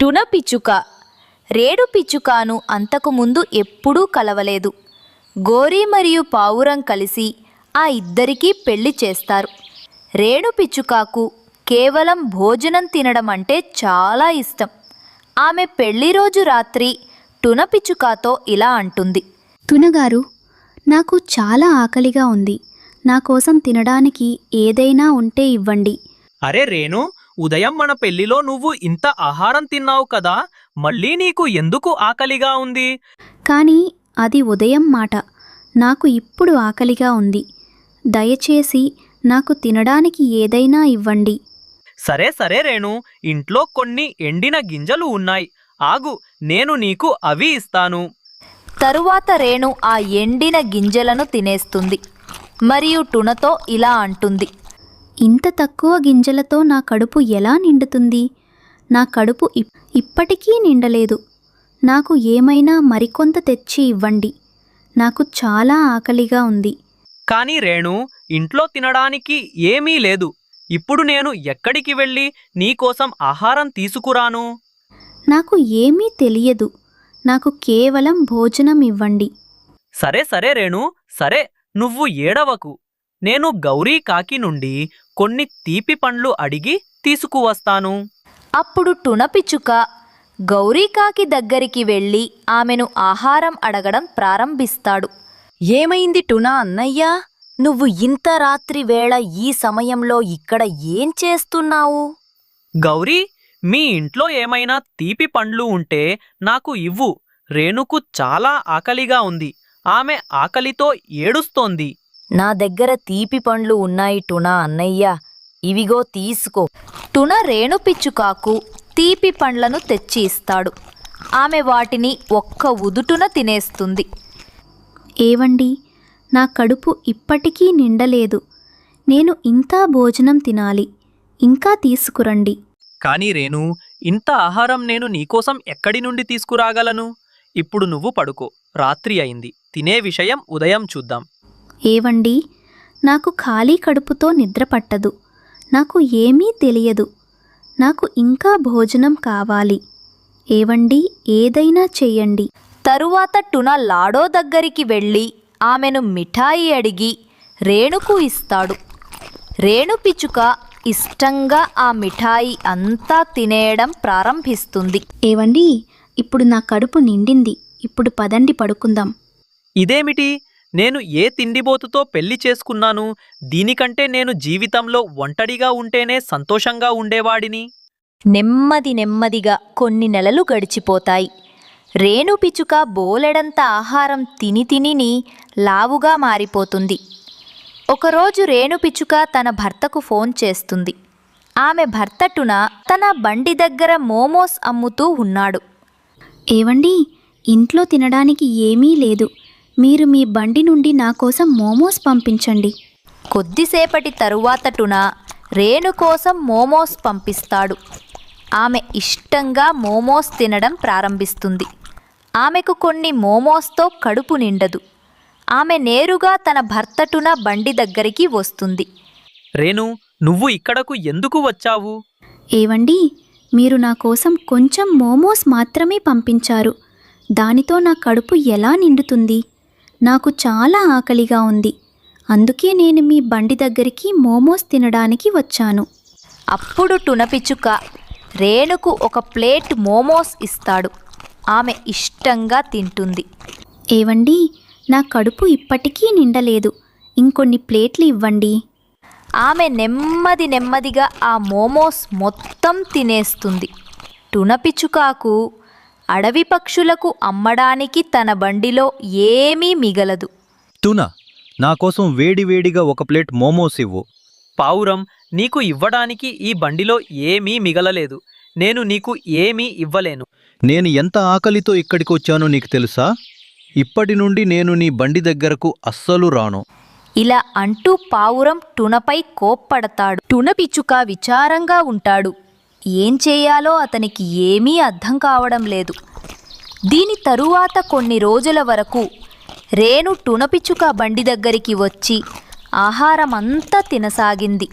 టున పిచ్చుక. రేడు పిచ్చుకాను అంతకుముందు ఎప్పుడూ కలవలేదు. గోరీ మరియు పావురం కలిసి ఆ ఇద్దరికీ పెళ్ళి చేస్తారు. రేణు పిచ్చుకాకు కేవలం భోజనం తినడం అంటే చాలా ఇష్టం. ఆమె పెళ్ళి రోజు రాత్రి టున పిచ్చుకాతో ఇలా అంటుంది. తునగారు నాకు చాలా ఆకలిగా ఉంది. నా కోసం తినడానికి ఏదైనా ఉంటే ఇవ్వండి. అరే రేణు ఉదయం మన పెళ్ళిలో నువ్వు ఇంత ఆహారం తిన్నావు కదా మళ్ళీ నీకు ఎందుకు ఆకలిగా ఉంది? కానీ అది ఉదయం మాట. నాకు ఇప్పుడు ఆకలిగా ఉంది. దయచేసి నాకు తినడానికి ఏదైనా ఇవ్వండి. సరే సరే రేణు ఇంట్లో కొన్ని ఎండిన గింజలు ఉన్నాయి. ఆగు నేను నీకు అవి ఇస్తాను. తరువాత రేణు ఆ ఎండిన గింజలను తినేస్తుంది. మరియు టునతో ఇలా అంటుంది. ఇంత తక్కువ గింజలతో నా కడుపు ఎలా నిండుతుంది? నా కడుపు ఇప్- ఇప్పటికీ నిండలేదు. నాకు ఏమైనా మరికొంత తెచ్చి ఇవ్వండి. నాకు చాలా ఆకలిగా ఉంది. కానీ రేణు ఇంట్లో తినడానికి ఏమీ లేదు. ఇప్పుడు నేను ఎక్కడికి వెళ్ళి నీకోసం ఆహారం తీసుకురాను? నాకు ఏమీ తెలియదు. నాకు కేవలం భోజనం ఇవ్వండి. సరే సరే రేణు సరే నువ్వు ఏడవకు. నేను గౌరీ కాకి నుండి కొన్ని తీపి పండ్లు అడిగి తీసుకువస్తాను. అప్పుడు టున పిచ్చుక గౌరీకాకి దగ్గరికి వెళ్ళి ఆమెను ఆహారం అడగడం ప్రారంభిస్తాడు. ఏమైంది టునా అన్నయ్యా? నువ్వు ఇంత రాత్రి వేళ ఈ సమయంలో ఇక్కడ ఏం చేస్తున్నావు? గౌరీ మీ ఇంట్లో ఏమైనా తీపి పండ్లు ఉంటే నాకు ఇవ్వు. రేణుకు చాలా ఆకలిగా ఉంది. ఆమె ఆకలితో ఏడుస్తోంది. నా దగ్గర తీపి పండ్లు ఉన్నాయి టునా అన్నయ్య. ఇవిగో తీసుకో. టున రేణు పిచ్చుకాకు తీపి పండ్లను తెచ్చి ఇస్తాడు. ఆమె వాటిని ఒక్క ఉదుటున తినేస్తుంది. ఏవండి నా కడుపు ఇప్పటికీ నిండలేదు. నేను ఇంకా భోజనం తినాలి. ఇంకా తీసుకురండి. కానీ రేణు ఇంత ఆహారం నేను నీకోసం ఎక్కడి నుండి తీసుకురాగలను? ఇప్పుడు నువ్వు పడుకో. రాత్రి అయింది. తినే విషయం ఉదయం చూద్దాం. ఏవండి? నాకు ఖాళీ కడుపుతో నిద్ర పట్టదు. నాకు ఏమీ తెలియదు. నాకు ఇంకా భోజనం కావాలి. ఏవండి? ఏదైనా చెయ్యండి. తరువాత టున లాడో దగ్గరికి వెళ్ళి ఆమెను మిఠాయి అడిగి రేణుకు ఇస్తాడు. రేణు పిచ్చుక ఇష్టంగా ఆ మిఠాయి అంతా తినేయడం ప్రారంభిస్తుంది. ఏవండి? ఇప్పుడు నా కడుపు నిండింది. ఇప్పుడు పదండి పడుకుందాం. ఇదేమిటి? నేను ఏ తిండిబోతుతో పెళ్ళి చేసుకున్నాను? దీనికంటే నేను జీవితంలో ఒంటరిగా ఉంటేనే సంతోషంగా ఉండేవాడిని. నెమ్మది నెమ్మదిగా కొన్ని నెలలు గడిచిపోతాయి. రేణు పిచ్చుక బోలెడంత ఆహారం తిని తినిని లావుగా మారిపోతుంది. ఒకరోజు రేణు పిచ్చుక తన భర్తకు ఫోన్ చేస్తుంది. ఆమె భర్త టున తన బండి దగ్గర మోమోస్ అమ్ముతూ ఉన్నాడు. ఏవండి ఇంట్లో తినడానికి ఏమీ లేదు. మీరు మీ బండి నుండి నా కోసం మోమోస్ పంపించండి. కొద్దిసేపటి తరువాత టున రేణు కోసం మోమోస్ పంపిస్తాడు. ఆమె ఇష్టంగా మోమోస్ తినడం ప్రారంభిస్తుంది. ఆమెకు కొన్ని మోమోస్తో కడుపు నిండదు. ఆమె నేరుగా తన భర్త టున బండి దగ్గరికి వస్తుంది. రేణు నువ్వు ఇక్కడకు ఎందుకు వచ్చావు? ఏవండి మీరు నా కోసం కొంచెం మోమోస్ మాత్రమే పంపించారు. దానితో నా కడుపు ఎలా నిండుతుంది? నాకు చాలా ఆకలిగా ఉంది. అందుకే నేను మీ బండి దగ్గరికి మోమోస్ తినడానికి వచ్చాను. అప్పుడు టునపిచుక రేణుకు ఒక ప్లేట్ మోమోస్ ఇస్తాడు. ఆమె ఇష్టంగా తింటుంది. ఏవండి నా కడుపు ఇప్పటికీ నిండలేదు. ఇంకొన్ని ప్లేట్లు ఇవ్వండి. ఆమె నెమ్మది నెమ్మదిగా ఆ మోమోస్ మొత్తం తినేస్తుంది. టునపిచుకాకు అడవి పక్షులకు అమ్మడానికి తన బండిలో ఏమీ మిగలదు. టునా నా కోసం వేడివేడిగా ఒక ప్లేట్ మోమోస్ ఇవ్వు. పావురం నీకు ఇవ్వడానికి ఈ బండిలో ఏమీ మిగలలేదు. నేను నీకు ఏమీ ఇవ్వలేను. నేను ఎంత ఆకలితో ఇక్కడికి వచ్చానో నీకు తెలుసా? ఇప్పటి నుండి నేను నీ బండి దగ్గరకు అస్సలు రాను. ఇలా అంటూ పావురం టునపై కోప్పడతాడు. టునపిచుక విచారంగా ఉంటాడు. ఏం చేయాలో అతనికి ఏమీ అర్థం కావడం లేదు. దీని తరువాత కొన్ని రోజుల వరకు రేణు టునపిచ్చుక బండి దగ్గరికి వచ్చి ఆహారం అంతా తినసాగింది.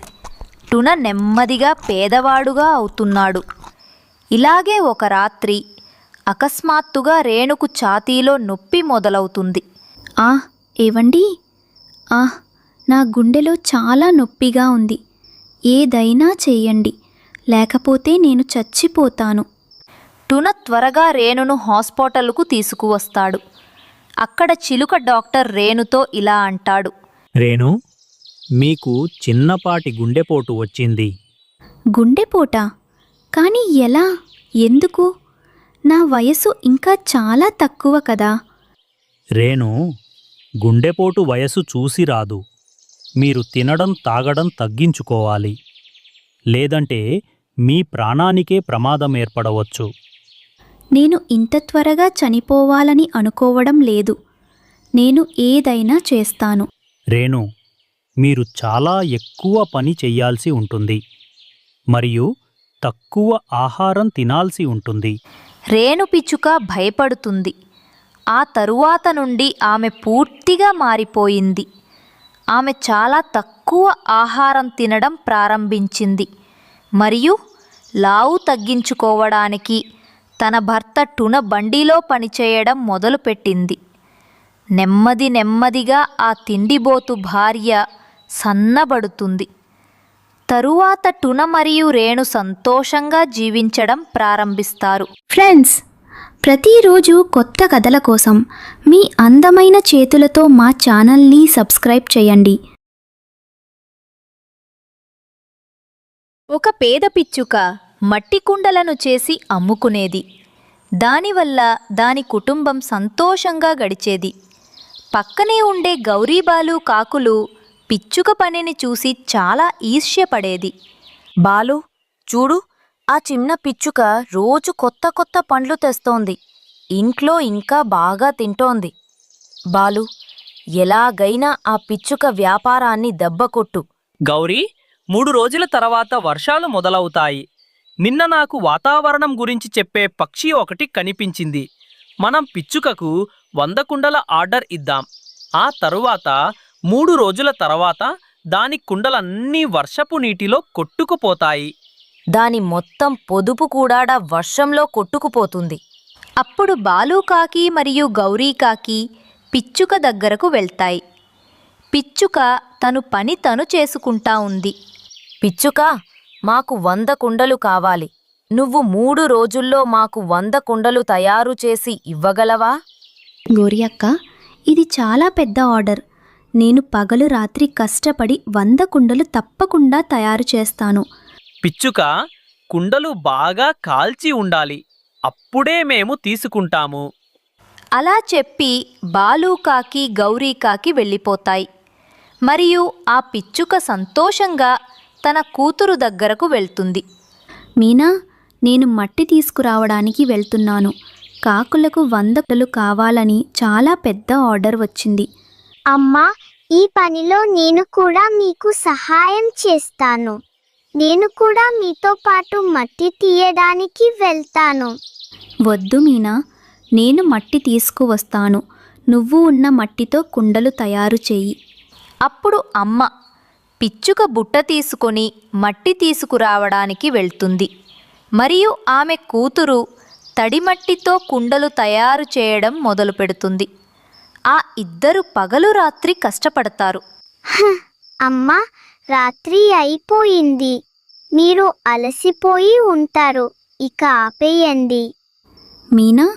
టున నెమ్మదిగా పేదవాడుగా అవుతున్నాడు. ఇలాగే ఒక రాత్రి అకస్మాత్తుగా రేణుకు ఛాతీలో నొప్పి మొదలవుతుంది. ఆ ఏవండి? ఆ నా గుండెలో చాలా నొప్పిగా ఉంది. ఏదైనా చేయండి లేకపోతే నేను చచ్చిపోతాను. టున త్వరగా రేణును హాస్పిటల్కు తీసుకువస్తాడు. అక్కడ చిలుక డాక్టర్ రేణుతో ఇలా అంటాడు. రేణు మీకు చిన్నపాటి గుండెపోటు వచ్చింది. గుండెపోట? కానీ ఎలా? ఎందుకు? నా వయసు ఇంకా చాలా తక్కువ కదా. రేణు గుండెపోటు వయసు చూసి రాదు. మీరు తినడం తాగడం తగ్గించుకోవాలి. లేదంటే మీ ప్రాణానికే ప్రమాదం ఏర్పడవచ్చు. నేను ఇంత త్వరగా చనిపోవాలని అనుకోవడం లేదు. నేను ఏదైనా చేస్తాను. రేణు మీరు చాలా ఎక్కువ పని చెయ్యాల్సి ఉంటుంది. మరియు తక్కువ ఆహారం తినాల్సి ఉంటుంది. రేణు పిచ్చుక భయపడుతుంది. ఆ తరువాత నుండి ఆమె పూర్తిగా మారిపోయింది. ఆమె చాలా తక్కువ ఆహారం తినడం ప్రారంభించింది. మరియు లావు తగ్గించుకోవడానికి తన భర్త టున బండిలో పనిచేయడం మొదలుపెట్టింది. నెమ్మది నెమ్మదిగా ఆ తిండిబోతు భార్య సన్నబడుతుంది. తరువాత టున మరియు రేణు సంతోషంగా జీవించడం ప్రారంభిస్తారు. ఫ్రెండ్స్ ప్రతిరోజు కొత్త కథల కోసం మీ అందమైన చేతులతో మా ఛానల్ని సబ్స్క్రైబ్ చేయండి. ఒక పేద పిచ్చుక మట్టి కుండలను చేసి అమ్ముకునేది. దానివల్ల దాని కుటుంబం సంతోషంగా గడిచేది. పక్కనే ఉండే గౌరీబాలు కాకులు పిచ్చుక పనిని చూసి చాలా ఈర్ష్యపడేది. బాలు చూడు ఆ చిన్న పిచ్చుక రోజు కొత్త కొత్త పండ్లు తెస్తోంది. ఇంట్లో ఇంకా బాగా తింటోంది. బాలు ఎలాగైనా ఆ పిచ్చుక వ్యాపారాన్ని దెబ్బకొట్టు గౌరీ మూడు రోజుల తర్వాత వర్షాలు మొదలవుతాయి. నిన్న నాకు వాతావరణం గురించి చెప్పే పక్షి ఒకటి కనిపించింది. మనం పిచ్చుకకు వంద కుండల ఆర్డర్ ఇద్దాం. ఆ తరువాత మూడు రోజుల తర్వాత దాని కుండలన్నీ వర్షపు నీటిలో కొట్టుకుపోతాయి. దాని మొత్తం పొదుపు కూడా వర్షంలో కొట్టుకుపోతుంది. అప్పుడు బాలుకాకి మరియు గౌరీకాకి పిచ్చుక దగ్గరకు వెళ్తాయి. పిచ్చుక తను పని తను చేసుకుంటా ఉంది. పిచ్చుక మాకు వంద కుండలు కావాలి. నువ్వు మూడు రోజుల్లో మాకు వంద కుండలు తయారు చేసి ఇవ్వగలవా? గోరి అక్క ఇది చాలా పెద్ద ఆర్డర్. నేను పగలు రాత్రి కష్టపడి వంద కుండలు తప్పకుండా తయారు చేస్తాను. పిచ్చుక కుండలు బాగా కాల్చి ఉండాలి. అప్పుడే మేము తీసుకుంటాము. అలా చెప్పి బాలుకాకి గౌరీకాకి వెళ్ళిపోతాయి. మరియు ఆ పిచ్చుక సంతోషంగా తన కూతురు దగ్గరకు వెళ్తుంది. మీనా నేను మట్టి తీసుకురావడానికి వెళ్తున్నాను. కాకులకు వంద కుండలు కావాలని చాలా పెద్ద ఆర్డర్ వచ్చింది. అమ్మా ఈ పనిలో నేను కూడా మీకు సహాయం చేస్తాను. నేను కూడా మీతో పాటు మట్టి తీయడానికి వెళ్తాను. వద్దు మీనా నేను మట్టి తీసుకువస్తాను. నువ్వు ఉన్న మట్టితో కుండలు తయారు చెయ్యి అప్పుడు అమ్మ పిచ్చుక బుట్ట తీసుకొని మట్టి తీసుకురావడానికి వెళ్తుంది. మరియు ఆమె కూతురు తడిమట్టితో కుండలు తయారు చేయడం మొదలుపెడుతుంది ఆ ఇద్దరు పగలు రాత్రి కష్టపడతారు. అమ్మా రాత్రి అయిపోయింది. మీరు అలసిపోయి ఉంటారు. ఇక ఆపేయండి. మీనా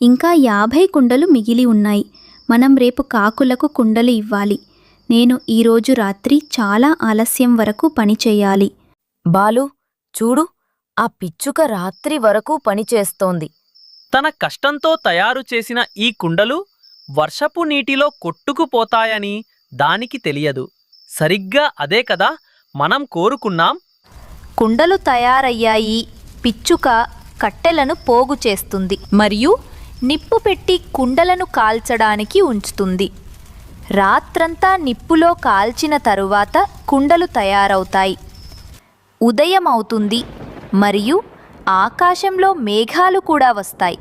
ఇంకా యాభై కుండలు మిగిలి ఉన్నాయి. మనం రేపు కాకులకు కుండలు ఇవ్వాలి. నేను ఈరోజు రాత్రి చాలా ఆలస్యం వరకు పని చేయాలి. బాలు చూడు ఆ పిచ్చుక రాత్రి వరకు పనిచేస్తోంది తన కష్టంతో తయారు చేసిన ఈ కుండలు వర్షపు నీటిలో కొట్టుకుపోతాయని దానికి తెలియదు. సరిగ్గా అదే కదా మనం కోరుకున్నాం? కుండలు తయారయ్యాయి. పిచ్చుక కట్టెలను పోగు చేస్తుంది మరియు నిప్పు పెట్టి కుండలను కాల్చడానికి ఉంచుతుంది. రాత్రంతా నిప్పులో కాల్చిన తరువాత కుండలు తయారవుతాయి. ఉదయం అవుతుంది మరియు ఆకాశంలో మేఘాలు కూడా వస్తాయి.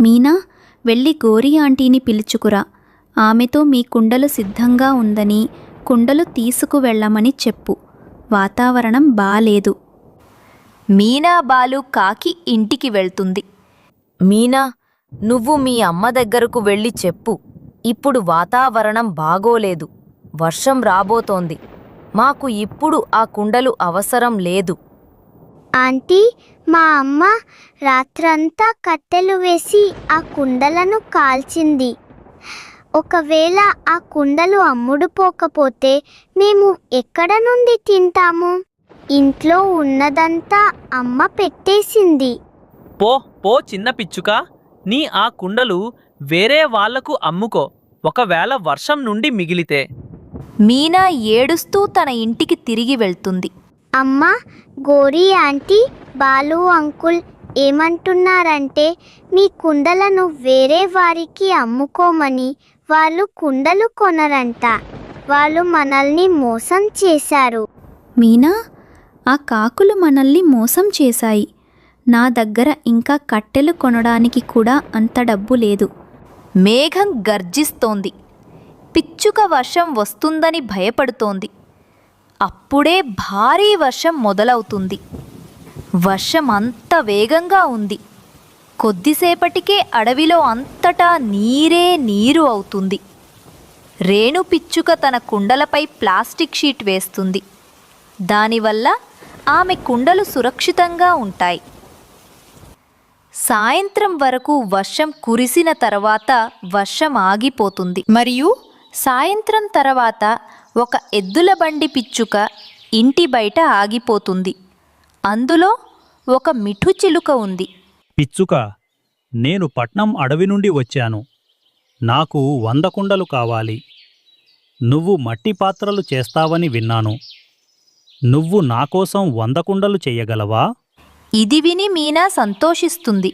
మీనా వెళ్ళి గోరి ఆంటీని పిలుచుకురా. ఆమెతో మీ కుండలు సిద్ధంగా ఉందని కుండలు తీసుకువెళ్ళమని చెప్పు. వాతావరణం బాలేదు. మీనా బాలు కాకి ఇంటికి వెళ్తుంది. మీనా నువ్వు మీ అమ్మ దగ్గరకు వెళ్ళి చెప్పు. ఇప్పుడు వాతావరణం బాగోలేదు. వర్షం రాబోతోంది. మాకు ఇప్పుడు ఆ కుండలు అవసరం లేదు. ఆంటీ మా అమ్మ రాత్రంతా కట్టెలు వేసి ఆ కుండలను కాల్చింది. ఒకవేళ ఆ కుండలు అమ్ముడుపోకపోతే మేము ఎక్కడ నుండి తింటాము? ఇంట్లో ఉన్నదంతా అమ్మ పెట్టేసింది. పో పో చిన్న పిచ్చుక. నీ ఆ కుండలు వేరే వాళ్ళకు అమ్ముకో. ఒకవేళ వర్షం నుండి మిగిలితే. మీనా ఏడుస్తూ తన ఇంటికి తిరిగి వెళ్తుంది. అమ్మ గోరీ ఆంటీ బాలు అంకుల్ ఏమంటున్నారంటే మీ కుండలను వేరే వారికి అమ్ముకోమని వాళ్ళు కుండలు కొనరంట. వాళ్ళు మనల్ని మోసం చేశారు. మీనా ఆ కాకులు మనల్ని మోసం చేశాయి. నా దగ్గర ఇంకా కట్టెలు కొనడానికి కూడా అంత డబ్బు లేదు. మేఘం గర్జిస్తోంది. పిచ్చుక వర్షం వస్తుందని భయపడుతోంది. అప్పుడే భారీ వర్షం మొదలవుతుంది. వర్షం అంత వేగంగా ఉంది. కొద్దిసేపటికే అడవిలో అంతటా నీరే నీరు అవుతుంది. రేణు పిచ్చుక తన కుండలపై ప్లాస్టిక్ షీట్ వేస్తుంది. దానివల్ల ఆమె కుండలు సురక్షితంగా ఉంటాయి. సాయంత్రం వరకు వర్షం కురిసిన తర్వాత వర్షం ఆగిపోతుంది. మరియు సాయంత్రం తర్వాత ఒక ఎద్దుల బండి పిచ్చుక ఇంటి బయట ఆగిపోతుంది. అందులో ఒక మిఠు చిలుక ఉంది. పిచ్చుక నేను పట్నం అడవి నుండి వచ్చాను. నాకు వంద కుండలు కావాలి. నువ్వు మట్టి పాత్రలు చేస్తావని విన్నాను. నువ్వు నా కోసం వంద కుండలు చెయ్యగలవా ఇది విని మీనా సంతోషిస్తుంది.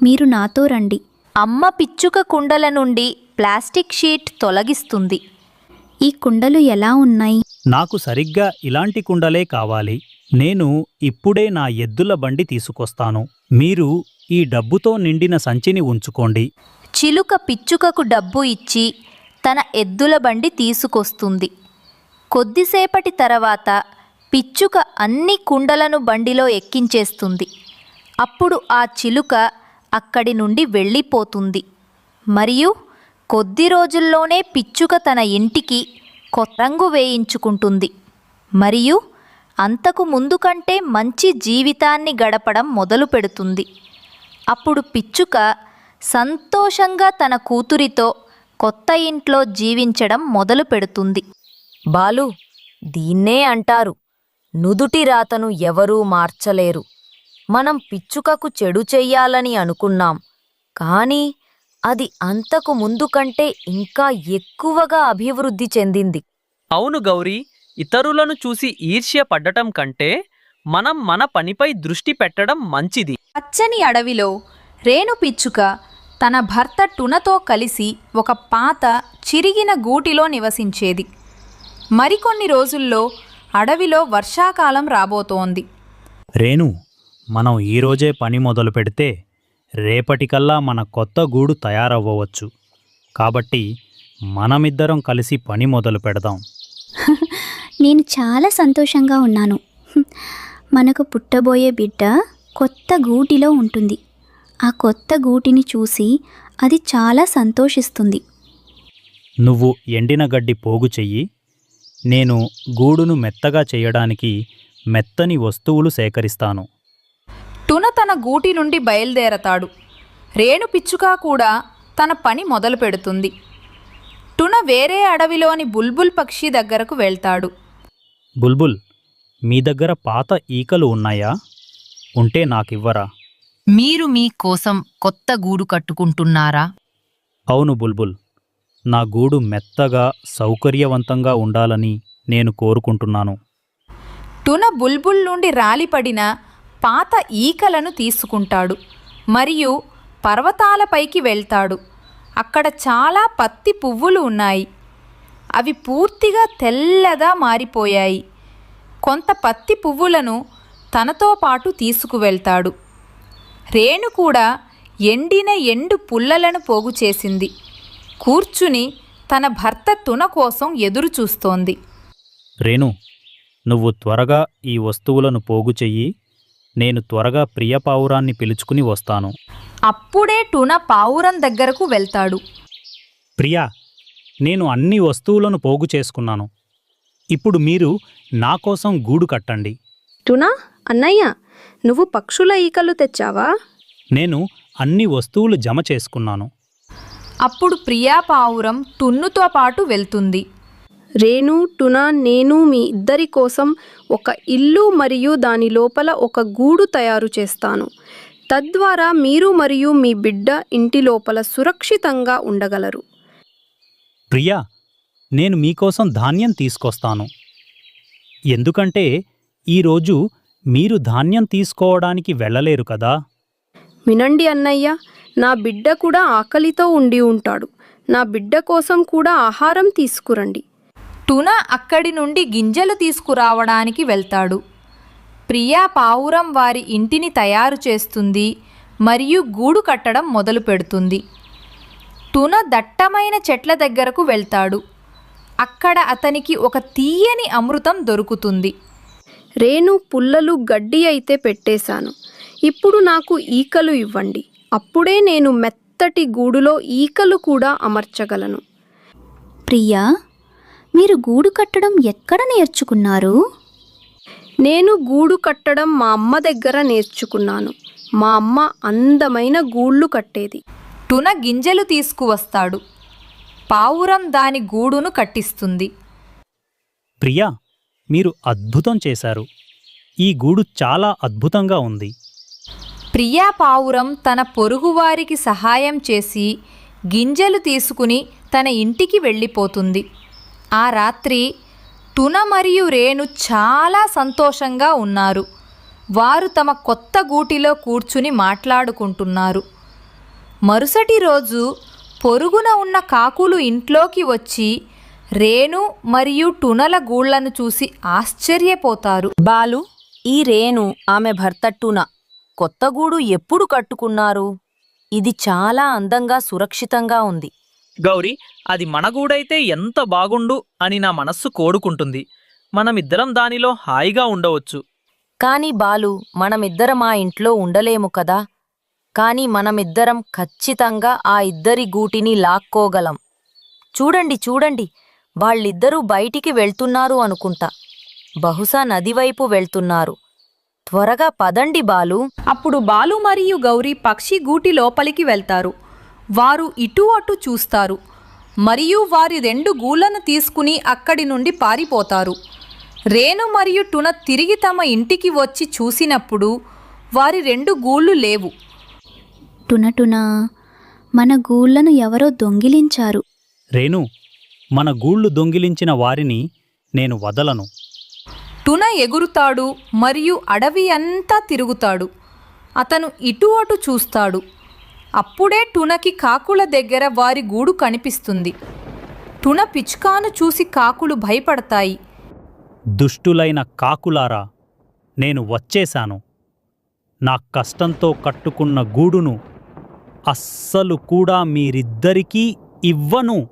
మీరు నాతో రండి. అమ్మ పిచ్చుక కుండల నుండి ప్లాస్టిక్ షీట్ తొలగిస్తుంది. ఈ కుండలు ఎలా ఉన్నాయి? నాకు సరిగ్గా ఇలాంటి కుండలే కావాలి. నేను ఇప్పుడే నా ఎద్దుల బండి తీసుకొస్తాను. మీరు ఈ డబ్బుతో నిండిన సంచిని ఉంచుకోండి. చిలుక పిచ్చుకకు డబ్బు ఇచ్చి తన ఎద్దుల బండి తీసుకొస్తుంది. కొద్దిసేపటి తర్వాత పిచ్చుక అన్ని కుండలను బండిలో ఎక్కించేస్తుంది. అప్పుడు ఆ చిలుక అక్కడి నుండి వెళ్ళిపోతుంది. మరియు కొద్ది రోజుల్లోనే పిచ్చుక తన ఇంటికి కొత్త రంగు వేయించుకుంటుంది. మరియు అంతకు ముందు కంటే మంచి జీవితాన్ని గడపడం మొదలు పెడుతుంది. అప్పుడు పిచ్చుక సంతోషంగా తన కూతురితో కొత్త ఇంట్లో జీవించడం మొదలు పెడుతుంది. బాలు దీన్నే అంటారు. నుదుటి రాతను ఎవరూ మార్చలేరు. మనం పిచ్చుకకు చెడు చెయ్యాలని అనుకున్నాం. కానీ అది అంతకు ముందు కంటే ఇంకా ఎక్కువగా అభివృద్ధి చెందింది. అవును గౌరీ ఇతరులను చూసి ఈర్ష్య పడ్డటం కంటే మనం మన పనిపై దృష్టి పెట్టడం మంచిది. పచ్చని అడవిలో రేణు పిచ్చుక తన భర్త టునతో కలిసి ఒక పాత చిరిగిన గూటిలో నివసించేది. మరికొన్ని రోజుల్లో అడవిలో వర్షాకాలం రాబోతోంది. రేణు మనం ఈరోజే పని మొదలు పెడితే రేపటికల్లా మన కొత్త గూడు తయారవ్వవచ్చు. కాబట్టి మనమిద్దరం కలిసి పని మొదలు పెడదాం. నేను చాలా సంతోషంగా ఉన్నాను. మనకు పుట్టబోయే బిడ్డ కొత్త గూటిలో ఉంటుంది. ఆ కొత్త గూటిని చూసి అది చాలా సంతోషిస్తుంది. నువ్వు ఎండిన గడ్డి పోగు చెయ్యి. నేను గూడును మెత్తగా చేయడానికి మెత్తని వస్తువులు సేకరిస్తాను. టున తన గూటి నుండి బయలుదేరతాడు. రేణు పిచ్చుక కూడా తన పని మొదలు పెడుతుంది. టున వేరే అడవిలోని బుల్బుల్ పక్షి దగ్గరకు వెళ్తాడు. బుల్బుల్ మీ దగ్గర పాత ఈకలు ఉన్నాయా? ఉంటే నాకివ్వరా? మీరు మీ కోసం కొత్త గూడు కట్టుకుంటున్నారా? అవును బుల్బుల్. నా గూడు మెత్తగా సౌకర్యవంతంగా ఉండాలని నేను కోరుకుంటున్నాను. టున బుల్బుల్ నుండి రాలిపడిన పాత ఈకలను తీసుకుంటాడు. మరియు పర్వతాలపైకి వెళ్తాడు. అక్కడ చాలా పత్తి పువ్వులు ఉన్నాయి. అవి పూర్తిగా తెల్లగా మారిపోయాయి. కొంత పత్తి పువ్వులను తనతో పాటు తీసుకువెళ్తాడు. రేణు కూడా ఎండిన ఎండు పుల్లలను పోగు చేసింది కూర్చుని తన భర్త తున కోసం ఎదురు చూస్తోంది రేణు నువ్వు త్వరగా ఈ వస్తువులను పోగు చెయ్యి. నేను త్వరగా ప్రియ పావురాన్ని పిలుచుకుని వస్తాను. అప్పుడే టున పావురం దగ్గరకు వెళ్తాడు. ప్రియా నేను అన్ని వస్తువులను పోగు చేసుకున్నాను. ఇప్పుడు మీరు నా కోసం గూడు కట్టండి. టునా అన్నయ్య నువ్వు పక్షుల ఈకలు తెచ్చావా? నేను అన్ని వస్తువులు జమ చేసుకున్నాను. అప్పుడు ప్రియా పావురం టున్నుతో పాటు వెళ్తుంది. రేణు టునా నేను మీ ఇద్దరి కోసం ఒక ఇల్లు మరియు దాని లోపల ఒక గూడు తయారు చేస్తాను. తద్వారా మీరు మరియు మీ బిడ్డ ఇంటి లోపల సురక్షితంగా ఉండగలరు. ప్రియా నేను మీకోసం ధాన్యం తీసుకొస్తాను. ఎందుకంటే ఈరోజు మీరు ధాన్యం తీసుకోవడానికి వెళ్ళలేరు కదా? వినండి అన్నయ్య నా బిడ్డ కూడా ఆకలితో ఉండి ఉంటాడు. నా బిడ్డ కోసం కూడా ఆహారం తీసుకురండి. టున అక్కడి నుండి గింజలు తీసుకురావడానికి వెళ్తాడు. ప్రియా పావురం వారి ఇంటిని తయారు చేస్తుంది. మరియు గూడు కట్టడం మొదలు పెడుతుంది. టున దట్టమైన చెట్ల దగ్గరకు వెళ్తాడు. అక్కడ అతనికి ఒక తీయని అమృతం దొరుకుతుంది. రేణు పుల్లలు గడ్డి అయితే పెట్టేశాను. ఇప్పుడు నాకు ఈకలు ఇవ్వండి. అప్పుడే నేను మెత్తటి గూడులో ఈకలు కూడా అమర్చగలను. ప్రియా మీరు గూడు కట్టడం ఎక్కడ నేర్చుకున్నారు? నేను గూడు కట్టడం మా అమ్మ దగ్గర నేర్చుకున్నాను. మా అమ్మ అందమైన గూళ్ళు కట్టేది. టున గింజలు తీసుకువస్తాడు. పావురం దాని గూడును కట్టిస్తుంది. ప్రియా మీరు అద్భుతం చేశారు. ఈ గూడు చాలా అద్భుతంగా ఉంది. ప్రియా పావురం తన పొరుగువారికి సహాయం చేసి గింజలు తీసుకుని తన ఇంటికి వెళ్ళిపోతుంది. ఆ రాత్రి టున మరియు రేణు చాలా సంతోషంగా ఉన్నారు. వారు తమ కొత్త గూటిలో కూర్చుని మాట్లాడుకుంటున్నారు. మరుసటి రోజు పొరుగున ఉన్న కాకులు ఇంట్లోకి వచ్చి రేణు మరియు టునల గూళ్ళను చూసి ఆశ్చర్యపోతారు. బాలు ఈ రేణు ఆమె భర్త టున. కొత్త గూడు ఎప్పుడు కట్టుకున్నారు? ఇది చాలా అందంగా సురక్షితంగా ఉంది. గౌరీ అది మన గూడైతే ఎంత బాగుండు అని నా మనస్సు కోరుకుంటుంది. మనమిద్దరం దానిలో హాయిగా ఉండవచ్చు. కాని బాలు మనమిద్దరం ఆ ఇంట్లో ఉండలేము కదా? కాని మనమిద్దరం ఖచ్చితంగా ఆ ఇద్దరి గూటిని లాక్కోగలం. చూడండి చూడండి వాళ్ళిద్దరూ బయటికి వెళ్తున్నారు అనుకుంటా. బహుశా నదివైపు వెళ్తున్నారు. త్వరగా పదండి బాలు. అప్పుడు బాలు మరియు గౌరీ పక్షి గూటి లోపలికి వెళ్తారు. వారు ఇటు అటు చూస్తారు. మరియు వారి రెండు గూళ్ళను తీసుకుని అక్కడి నుండి పారిపోతారు. రేణు మరియు టున తిరిగి తమ ఇంటికి వచ్చి చూసినప్పుడు వారి రెండు గూళ్ళు లేవు. టునటునా మన గూళ్ళను ఎవరో దొంగిలించారు. రేణు మన గూళ్ళు దొంగిలించిన వారిని నేను వదలను. టున ఎగురుతాడు మరియు అడవి అంతా తిరుగుతాడు. అతను ఇటు అటు చూస్తాడు. అప్పుడే టునకి కాకుల దగ్గర వారి గూడు కనిపిస్తుంది. టున పిచ్చుకాను చూసి కాకులు భయపడతాయి. దుష్టులైన కాకులారా నేను వచ్చేశాను. నా కష్టంతో కట్టుకున్న గూడును అస్సలు కూడా మీరిద్దరికీ ఇవ్వను.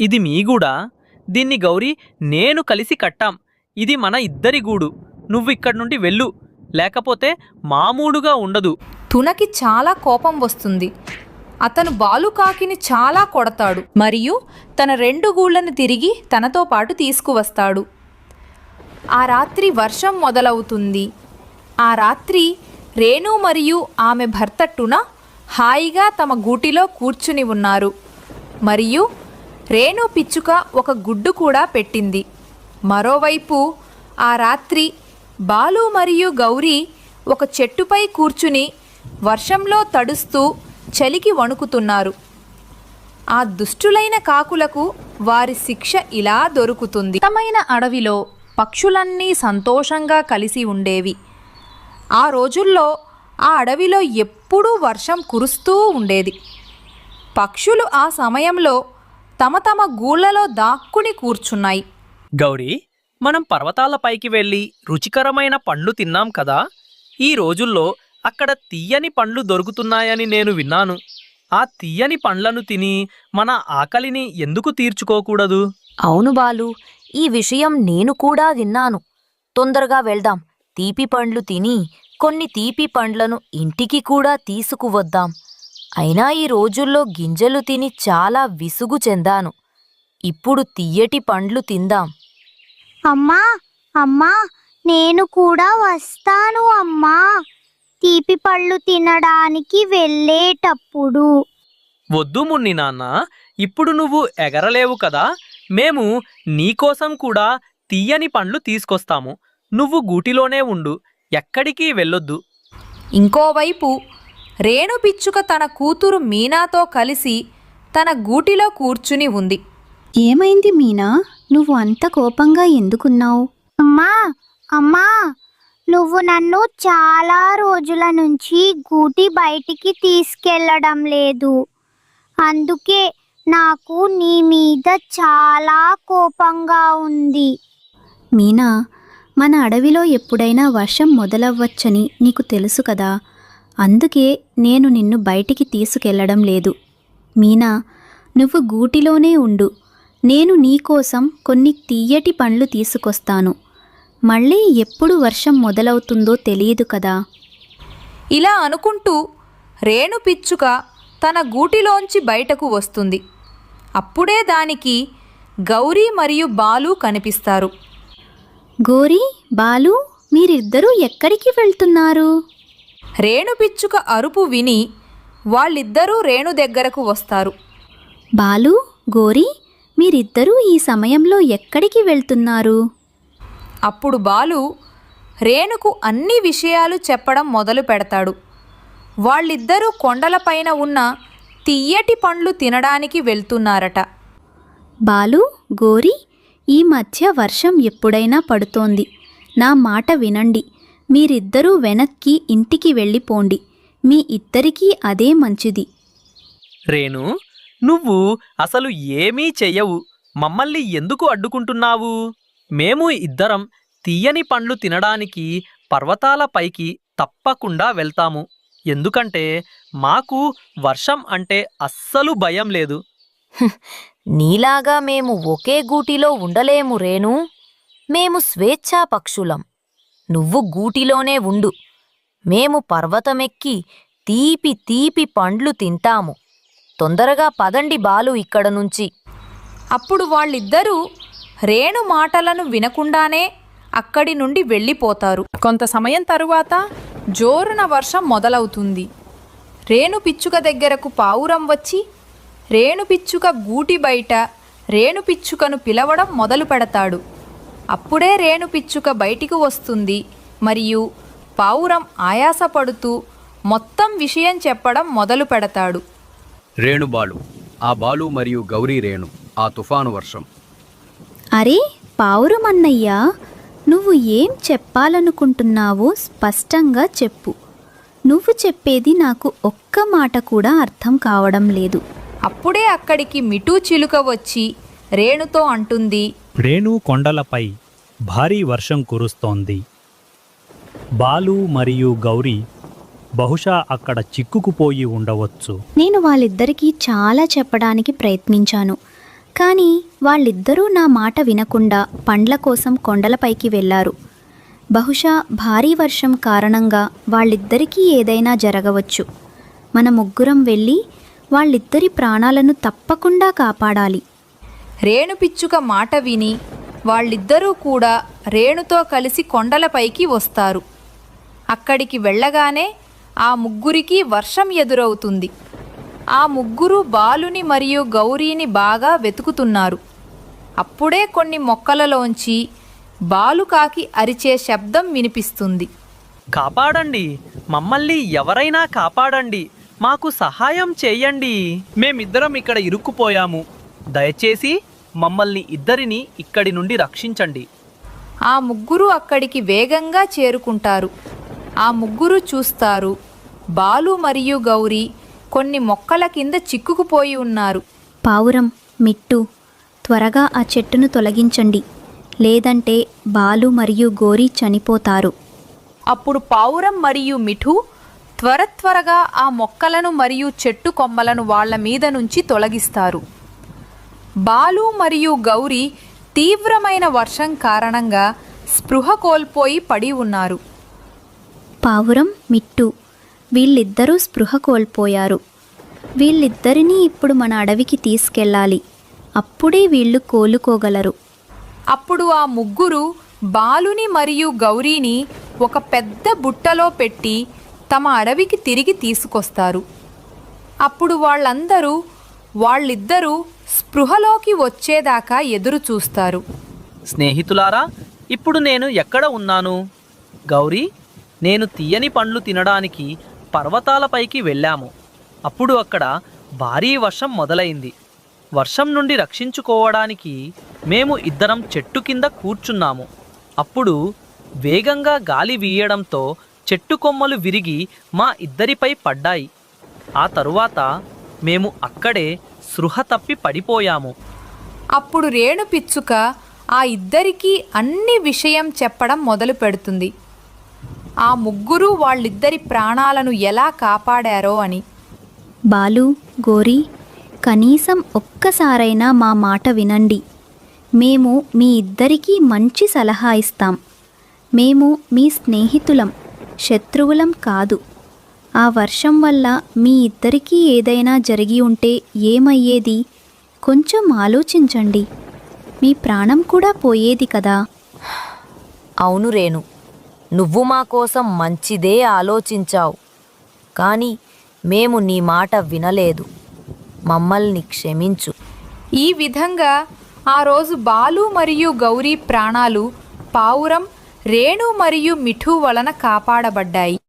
ఇది మీ గూడా? దీన్ని గౌరీ నేను కలిసి కట్టాం. ఇది మన ఇద్దరి గూడు. నువ్వు ఇక్కడి నుండి వెళ్ళు. లేకపోతే మామూలుగా ఉండదు. తునకి చాలా కోపం వస్తుంది. అతను బాలుకాకిని చాలా కొడతాడు. మరియు తన రెండు గూళ్ళను తిరిగి తనతో పాటు తీసుకువస్తాడు. ఆ రాత్రి వర్షం మొదలవుతుంది. ఆ రాత్రి రేణు మరియు ఆమె భర్త టున హాయిగా తమ గూటిలో కూర్చుని ఉన్నారు. మరియు రేణు పిచ్చుక ఒక గుడ్డు కూడా పెట్టింది. మరోవైపు ఆ రాత్రి బాలు మరియు గౌరీ ఒక చెట్టుపై కూర్చుని వర్షంలో తడుస్తూ చలికి వణుకుతున్నారు. ఆ దుష్టులైన కాకులకు వారి శిక్ష ఇలా దొరుకుతుంది. తమైన అడవిలో పక్షులన్నీ సంతోషంగా కలిసి ఉండేవి. ఆ రోజుల్లో ఆ అడవిలో ఎప్పుడూ వర్షం కురుస్తూ ఉండేది. పక్షులు ఆ సమయంలో తమ తమ గూళ్ళలో దాక్కుని కూర్చున్నాయి. గౌరీ మనం పర్వతాల పైకి వెళ్ళి రుచికరమైన పండ్లు తిన్నాం కదా. ఈ రోజుల్లో అక్కడ తీయని పండ్లు దొరుకుతున్నాయని నేను విన్నాను. ఆ తీయని పండ్లను తిని మన ఆకలిని ఎందుకు తీర్చుకోకూడదు? అవును బాలు ఈ విషయం నేను కూడా విన్నాను. తొందరగా వెళ్దాం. తీపి పండ్లు తిని కొన్ని తీపి పండ్లను ఇంటికి కూడా తీసుకువద్దాం. అయినా ఈ రోజుల్లో గింజలు తిని చాలా విసుగు చెందాను. ఇప్పుడు తియ్యటి పండ్లు తిందాం. అమ్మా అమ్మా నేను కూడా వస్తాను అమ్మా. తీపి పళ్ళు తినడానికి వెళ్ళేటప్పుడు. వద్దు మున్ని నాన్న ఇప్పుడు నువ్వు ఎగరలేవు కదా. మేము నీకోసం కూడా తీయని పండ్లు తీసుకొస్తాము. నువ్వు గూటిలోనే ఉండు ఎక్కడికి వెళ్ళొద్దు. ఇంకోవైపు రేణు పిచ్చుక తన కూతురు మీనాతో కలిసి తన గూటిలో కూర్చుని ఉంది. ఏమైంది మీనా? నువ్వు అంత కోపంగా ఎందుకున్నావు? అమ్మా అమ్మా నువ్వు నన్ను చాలా రోజుల నుంచి గూటి బయటికి తీసుకెళ్ళడం లేదు. అందుకే నాకు నీ మీద చాలా కోపంగా ఉంది. మీనా మన అడవిలో ఎప్పుడైనా వర్షం మొదలవ్వచ్చని నీకు తెలుసు కదా. అందుకే నేను నిన్ను బయటికి తీసుకెళ్ళడం లేదు. మీనా నువ్వు గూటిలోనే ఉండు. నేను నీకోసం కొన్ని తీయటి పండ్లు తీసుకొస్తాను. మళ్ళీ ఎప్పుడు వర్షం మొదలవుతుందో తెలియదు కదా. ఇలా అనుకుంటూ రేణు పిచ్చుక తన గూటిలోంచి బయటకు వస్తుంది. అప్పుడే దానికి గౌరీ మరియు బాలు కనిపిస్తారు. గోరీ బాలు మీరిద్దరూ ఎక్కడికి వెళ్తున్నారు? రేణు పిచ్చుక అరుపు విని వాళ్ళిద్దరూ రేణు దగ్గరకు వస్తారు. బాలు గోరీ మీరిద్దరూ ఈ సమయంలో ఎక్కడికి వెళ్తున్నారు? అప్పుడు బాలు రేణుకు అన్ని విషయాలు చెప్పడం మొదలు పెడతాడు. వాళ్ళిద్దరూ కొండలపైన ఉన్న తియ్యటి పండ్లు తినడానికి వెళ్తున్నారట. బాలు గోరి ఈ మధ్య వర్షం ఎప్పుడైనా పడుతోంది. నా మాట వినండి. మీరిద్దరూ వెనక్కి ఇంటికి వెళ్ళిపోండి. మీ ఇద్దరికీ అదే మంచిది. రేణు నువ్వు అసలు ఏమీ చెయ్యవు. మమ్మల్ని ఎందుకు అడ్డుకుంటున్నావు? మేము ఇద్దరం తీయని పండ్లు తినడానికి పర్వతాల పైకి తప్పకుండా వెళ్తాము. ఎందుకంటే మాకు వర్షం అంటే అస్సలు భయం లేదు. నీలాగా మేము ఒకే గూటిలో ఉండలేము రేణు. మేము స్వేచ్ఛా పక్షులం. నువ్వు గూటిలోనే ఉండు. మేము పర్వతమెక్కి తీపి తీపి పండ్లు తింటాము. తొందరగా పదండి బాలు ఇక్కడ నుంచి. అప్పుడు వాళ్ళిద్దరూ రేణు మాటలను వినకుండానే అక్కడి నుండి వెళ్ళిపోతారు. కొంత సమయం తరువాత జోరున వర్షం మొదలవుతుంది. రేణు పిచ్చుక దగ్గరకు పావురం వచ్చి రేణు పిచ్చుక గూటి బయట రేణు పిచ్చుకను పిలవడం మొదలు పెడతాడు. అప్పుడే రేణు పిచ్చుక బయటికి వస్తుంది మరియు పావురం ఆయాసపడుతూ మొత్తం విషయం చెప్పడం మొదలు పెడతాడు. రేణుబాలు ఆ బాలు మరియు గౌరీ రేణు. ఆ తుఫాను వర్షం. అరే పావురమన్నయ్యా నువ్వు ఏం చెప్పాలనుకుంటున్నావో స్పష్టంగా చెప్పు. నువ్వు చెప్పేది నాకు ఒక్క మాట కూడా అర్థం కావడం లేదు. అప్పుడే అక్కడికి మిఠూ చిలుక వచ్చి రేణుతో అంటుంది రేణు కొండలపై భారీ వర్షం కురుస్తోంది. బాలు మరియు గౌరీ బహుశా అక్కడ చిక్కుకుపోయి ఉండవచ్చు. నేను వాళ్ళిద్దరికీ చాలా చెప్పడానికి ప్రయత్నించాను. కానీ వాళ్ళిద్దరూ నా మాట వినకుండా పండ్ల కోసం కొండలపైకి వెళ్ళారు బహుశా భారీ వర్షం కారణంగా వాళ్ళిద్దరికీ ఏదైనా జరగవచ్చు. మన ముగ్గురం వెళ్ళి వాళ్ళిద్దరి ప్రాణాలను తప్పకుండా కాపాడాలి. రేణు పిచ్చుక మాట విని వాళ్ళిద్దరూ కూడా రేణుతో కలిసి కొండలపైకి వస్తారు. అక్కడికి వెళ్ళగానే ఆ ముగ్గురికి వర్షం ఎదురవుతుంది. ఆ ముగ్గురు బాలుని మరియు గౌరీని బాగా వెతుకుతున్నారు. అప్పుడే కొన్ని మొక్కలలోంచి బాలుకాకి అరిచే శబ్దం వినిపిస్తుంది. కాపాడండి. మమ్మల్ని ఎవరైనా కాపాడండి. మాకు సహాయం చేయండి. మేమిద్దరం ఇక్కడ ఇరుక్కుపోయాము. దయచేసి మమ్మల్ని ఇద్దరిని ఇక్కడి నుండి రక్షించండి. ఆ ముగ్గురు అక్కడికి వేగంగా చేరుకుంటారు. ఆ ముగ్గురు చూస్తారు. బాలు మరియు గౌరీ కొన్ని మొక్కల కింద చిక్కుకుపోయి ఉన్నారు. పావురం మిట్టు త్వరగా ఆ చెట్టును తొలగించండి. లేదంటే బాలు మరియు గోరీ చనిపోతారు. అప్పుడు పావురం మరియు మిఠు త్వర త్వరగా ఆ మొక్కలను మరియు చెట్టు కొమ్మలను వాళ్ళ మీద నుంచి తొలగిస్తారు. బాలు మరియు గౌరీ తీవ్రమైన వర్షం కారణంగా స్పృహ కోల్పోయి పడి ఉన్నారు. పావురం మిట్టు వీళ్ళిద్దరూ స్పృహ కోల్పోయారు. వీళ్ళిద్దరినీ ఇప్పుడు మన అడవికి తీసుకెళ్ళాలి. అప్పుడే వీళ్ళు కోలుకోగలరు. అప్పుడు ఆ ముగ్గురు బాలుని మరియు గౌరీని ఒక పెద్ద బుట్టలో పెట్టి తమ అడవికి తిరిగి తీసుకొస్తారు. అప్పుడు వాళ్ళందరూ వాళ్ళిద్దరూ స్పృహలోకి వచ్చేదాకా ఎదురు చూస్తారు. స్నేహితులారా ఇప్పుడు నేను ఎక్కడ ఉన్నాను? గౌరీ నేను తీయని పండ్లు తినడానికి పర్వతాలపైకి వెళ్ళాము. అప్పుడు అక్కడ భారీ వర్షం మొదలైంది. వర్షం నుండి రక్షించుకోవడానికి మేము ఇద్దరం చెట్టు కింద కూర్చున్నాము. అప్పుడు వేగంగా గాలి వీయడంతో చెట్టు కొమ్మలు విరిగి మా ఇద్దరిపై పడ్డాయి. ఆ తరువాత మేము అక్కడే సృహ తప్పి పడిపోయాము. అప్పుడు రేణు పిచ్చుక ఆ ఇద్దరికీ అన్ని విషయం చెప్పడం మొదలు పెడుతుంది ఆ ముగ్గురు వాళ్ళిద్దరి ప్రాణాలను ఎలా కాపాడారో అని. బాలు గోరి కనీసం ఒక్కసారైనా మా మాట వినండి. మేము మీ ఇద్దరికీ మంచి సలహా ఇస్తాం. మేము మీ స్నేహితులం శత్రువులం కాదు. ఆ వర్షం వల్ల మీ ఇద్దరికీ ఏదైనా జరిగి ఉంటే ఏమయ్యేది? కొంచెం ఆలోచించండి. మీ ప్రాణం కూడా పోయేది కదా? అవును రేణు. నువ్వు మా కోసం మంచిదే ఆలోచించావు. కానీ మేము నీ మాట వినలేదు. మమ్మల్ని క్షమించు. ఈ విధంగా ఆ రోజు బాలు మరియు గౌరీ ప్రాణాలు పావురం రేణు మరియు మిఠు వలన కాపాడబడ్డాయి.